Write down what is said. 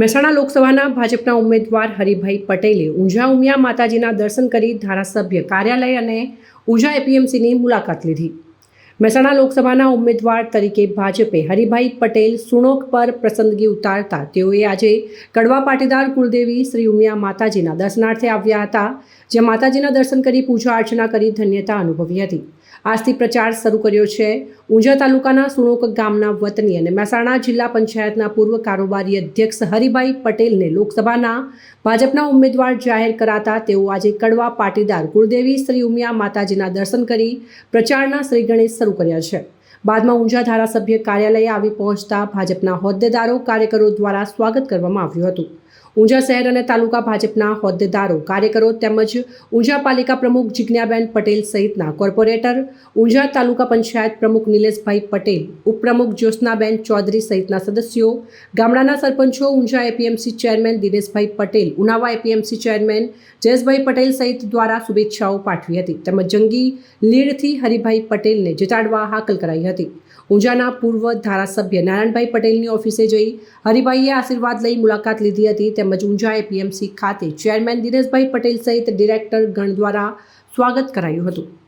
મહેસાણા લોકસભાના ભાજપના ઉમેદવાર હરિભાઈ પટેલે ઊંઝા ઉમિયા માતાજીના દર્શન કરી ધારાસભ્ય કાર્યાલય અને ઊંઝા એપીએમસીની મુલાકાત લીધી. મહેસાણા લોકસભાના ઉમેદવાર તરીકે ભાજપે હરિભાઈ પટેલ સુણોક પર પસંદગી ઉતારતા તેઓએ આજે કડવા પાટીદાર કુળદેવી શ્રી ઉમિયા માતાજીના દર્શનાર્થે આવ્યા હતા, જ્યાં માતાજીના દર્શન કરી પૂજા અર્ચના કરી ધન્યતા અનુભવી હતી. આજથી પ્રચાર શરૂ કર્યો છે. ઊંઝા તાલુકાના સુણોક ગામના વતની અને મહેસાણા જિલ્લા પંચાયતના પૂર્વ કારોબારી અધ્યક્ષ હરિભાઈ પટેલને લોકસભાના ભાજપના ઉમેદવાર જાહેર કરાતા તેઓ આજે કડવા પાટીદાર કુળદેવી શ્રી ઉમિયા માતાજીના દર્શન કરી પ્રચારના શ્રી ગણેશ શરૂ કર્યા છે. બાદમાં ઊંઝા ધારાસભ્ય કાર્યાલયે આવી પહોંચતા ભાજપના હોદ્દેદારો કાર્યકરો દ્વારા સ્વાગત કરવામાં આવ્યું હતું. ઊંઝા શહેર અને તાલુકા ભાજપના હોદ્દેદારો, કાર્યકરો તેમજ ઊંઝા પાલિકા પ્રમુખ જિજ્ઞાબેન પટેલ સહિતના કોર્પોરેટર, ઊંઝા તાલુકા પંચાયત પ્રમુખ નિલેશભાઈ પટેલ, ઉપપ્રમુખ જ્યોત્સનાબેન ચૌધરી સહિતના સદસ્યો, ગામડાના સરપંચો, Unjha APMC chairman Dineshbhai Patel, Unava APMC chairman Jayeshbhai Patel સહિત દ્વારા શુભેચ્છાઓ પાઠવી હતી તેમજ જંગી લીડથી હરિભાઈ પટેલને જીતાડવા હાકલ કરાઈ હતી. ઊંઝાના પૂર્વ ધારાસભ્ય નારાયણભાઈ પટેલની ઓફિસે જઈ હરિભાઈએ આશીર્વાદ લઈ મુલાકાત લીધી હતી. તેમજ ઊંઝા એપીએમસી ખાતે ચેરમેન દિનેશભાઈ પટેલ સહિત ડિરેક્ટર ગણ દ્વારા સ્વાગત કરાયું હતું.